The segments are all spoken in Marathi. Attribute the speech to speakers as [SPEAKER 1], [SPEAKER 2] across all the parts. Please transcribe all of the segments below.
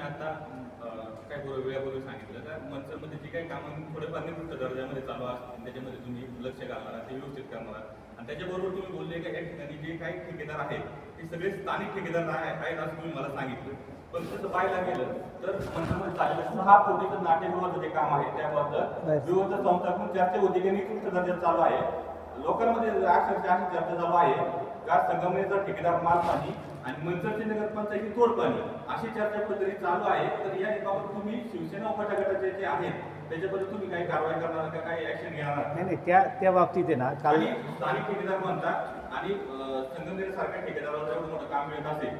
[SPEAKER 1] आता अं, काय पूर्वी वेळापूर्वी सांगितलं का मनसरमध्ये जी काही कामं थोडेफार निवृत्त दर्जामध्ये चालू असतील त्याच्यामध्ये तुम्ही लक्ष घालणार ते व्यवस्थित करणार. आणि त्याच्याबरोबर तुम्ही बोलले का या ठिकाणी जे काही ठेकेदार आहेत ते सगळे स्थानिक ठेकेदार आहे- आहेत असं तुम्ही मला सांगितलं. पण तसं पाहायला गेलं तर मनसरमध्ये चाललेलं सहा कोटीचं नाट्यगृहाचं जे काम आहे त्याबद्दल विविध संस्थांकडून चर्चा होती की निकृष्ट दर्जा चालू आहे. लोकांमध्ये अक्षरशः अशी चर्चा चालू आहे का संगमनेरचा ठेकेदार मालपाणी आणि मनसरची नगरपंचायती तोडपाणी अशी चर्चा कुठेतरी चालू आहे. तर या बाबत तुम्ही शिवसेना उपगटाचे जे आहेत त्याच्याबद्दल तुम्ही काही कारवाई करणार का काही ऍक्शन घेणार
[SPEAKER 2] नाही नाही त्या त्या बाबतीत आहे ना काल
[SPEAKER 1] आणि स्थानिक ठेकेदार म्हणतात आणि संगमनेर सारख्या ठेकेदाराला एवढं मोठं काम मिळत असेल.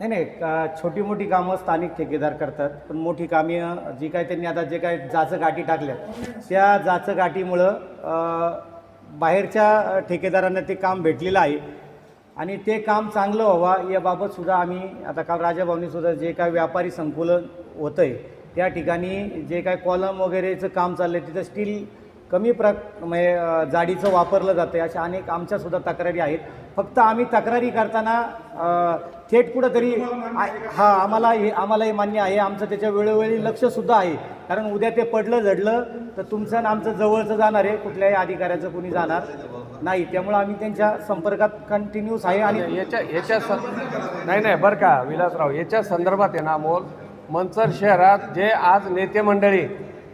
[SPEAKER 2] नाही नाही का- छोटी मोठी कामं स्थानिक ठेकेदार करतात पण मोठी कामे जी काय त्यांनी आता जे काय जाचं गाठी टाकल्या त्या जाचं गाठीमुळं बाहेरच्या ठेकेदारांना ते काम भेटलेलं आहे. आणि ते काम चांगलं व्हावं याबाबतसुद्धा आम्ही आता काल राजाभाऊनीसुद्धा जे काय व्यापारी संकुलन होतं आहे त्या ठिकाणी जे काय कॉलम वगैरेचं काम चाललं आहे तिथं स्टील कमी प्र म्हणजे जाडीचं वापरलं जातं आहे अशा अनेक आमच्यासुद्धा तक्रारी आहेत. फक्त आम्ही तक्रारी करताना थेट कुठंतरी आ- हा आम्हाला हे आम्हालाही मान्य आहे. आमचं त्याच्या वेळोवेळी लक्षसुद्धा आहे. कारण उद्या ते पडलं झडलं तर तुमचं आणि आमचं जवळचं जाणार आहे. कुठल्याही अधिकाऱ्याचं कुणी जाणार नाही. त्यामुळं आम्ही त्यांच्या संपर्कात कंटिन्यूस आहे आणि
[SPEAKER 3] याच्या याच्या स नाही नाही बरं का विलासराव. याच्या संदर्भात आहे ना अमोल मंचर शहरात जे आज नेते मंडळी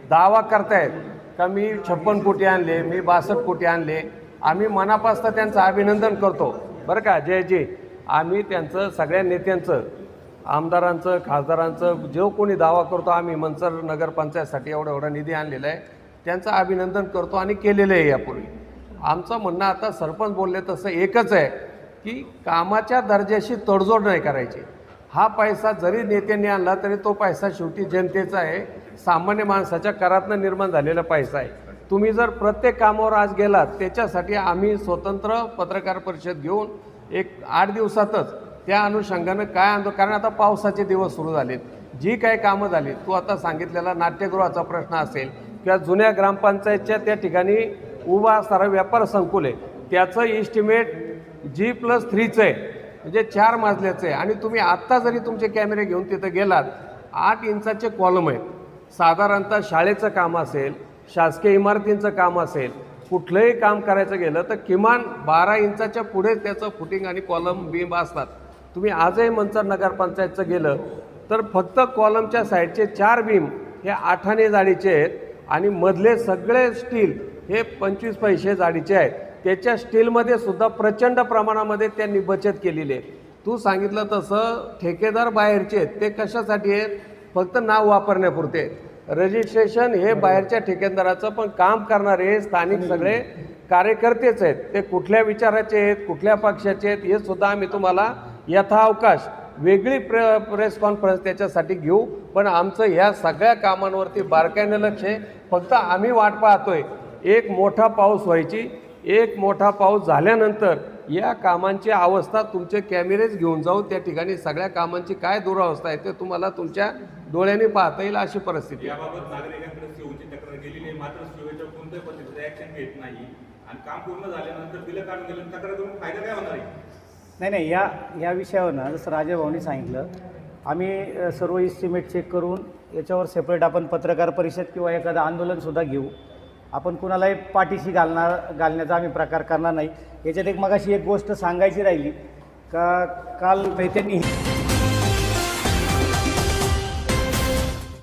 [SPEAKER 3] दावा करतायत का मी छप्पन कोटी आणले मी बासष्ट कोटी आणले आम्ही मनापासून त्यांचं अभिनंदन करतो. बरं का? जयजी आम्ही त्यांचं सगळ्या नेत्यांचं आमदारांचं खासदारांचं जो कोणी दावा करतो आम्ही मनसर नगरपंचायतसाठी एवढा एवढा निधी आणलेला आहे. त्यांचं अभिनंदन करतो आणि केलेलं आहे यापूर्वी. आमचं म्हणणं आता सरपंच बोलले तसं एकच आहे की कामाच्या दर्जाशी तडजोड नाही करायची. हा पैसा जरी नेत्यांनी आणला तरी तो पैसा शेवटी जनतेचा आहे. सामान्य माणसाच्या करातनं निर्माण झालेला पैसा आहे. तुम्ही जर प्रत्येक कामावर आज गेलात त्याच्यासाठी आम्ही स्वतंत्र पत्रकार परिषद घेऊन एक आठ दिवसातच त्या अनुषंगानं काय आणतो? कारण आता पावसाचे दिवस सुरू झालेत. जी काही कामं झाली तू आता सांगितलेला नाट्यगृहाचा प्रश्न असेल किंवा जुन्या ग्रामपंचायतच्या त्या ठिकाणी उभा असणारा व्यापार संकुल आहे त्याचं इस्टिमेट जी प्लस थ्रीचं आहे म्हणजे चार मजल्याचं आहे. आणि तुम्ही आत्ता जरी तुमचे कॅमेरे घेऊन तिथं गेलात आठ इंचाचे कॉलम आहेत. साधारणतः शाळेचं काम असेल शासकीय इमारतींचं काम असेल कुठलंही काम करायचं गेलं तर किमान बारा इंचाच्या पुढे त्याचं फुटिंग आणि कॉलम बीम असतात. तुम्ही आजही मंचर नगरपंचायतचं गेलं तर फक्त कॉलमच्या साईडचे चार बीम हे आठाने जाडीचे आहेत आणि मधले सगळे स्टील हे पंचवीस पैसे जाडीचे आहेत. त्याच्या स्टीलमध्ये सुद्धा प्रचंड प्रमाणामध्ये त्यांनी बचत केलेली आहे. तू सांगितलं तसं ठेकेदार बाहेरचे आहेत ते कशासाठी आहेत? फक्त नाव वापरण्यापुरते आहेत. रजिस्ट्रेशन हे बाहेरच्या ठेकेदाराचं पण काम करणारे स्थानिक सगळे कार्यकर्तेच आहेत. ते कुठल्या विचाराचे आहेत कुठल्या पक्षाचे आहेत हे सुद्धा आम्ही तुम्हाला यथावकाश वेगळी प्रे प्रेस कॉन्फरन्स त्याच्यासाठी घेऊ. पण आमचं ह्या सगळ्या कामांवरती बारकाईनं लक्ष आहे. फक्त आम्ही वाट पाहतोय. एक मोठा पाऊस व्हायची एक मोठा पाऊस झाल्यानंतर या कामांची अवस्था तुमचे कॅमेरेज घेऊन जाऊ. त्या ठिकाणी सगळ्या कामांची काय दुरावस्था आहे ते तुम्हाला तुमच्या डोळ्यांनी पाहता येईल अशी परिस्थिती. आहे.
[SPEAKER 1] याबाबत नागरिकांकडे शिवची तक्रार गेलेली आहे मात्र शिवेच्या कोणत्याही पद्धतीचं ऍक्शन घेत नाही. आणि काम पूर्ण झाल्यानंतर बिलं काढून गेलं तक्रार करून फायदा काय होणार आहे?
[SPEAKER 2] नाही नाही या या विषयावर ना जसं राजाभाऊनी सांगितलं आम्ही सर्व इस्टिमेट चेक करून याच्यावर सेपरेट आपण पत्रकार परिषद किंवा एखादं आंदोलनसुद्धा घेऊ. आपण कुणालाही पाठीशी घालणार घालण्याचा आम्ही प्रकार करणार नाही. याच्यात एक मगाशी एक गोष्ट सांगायची राहिली. का काल त्यांनी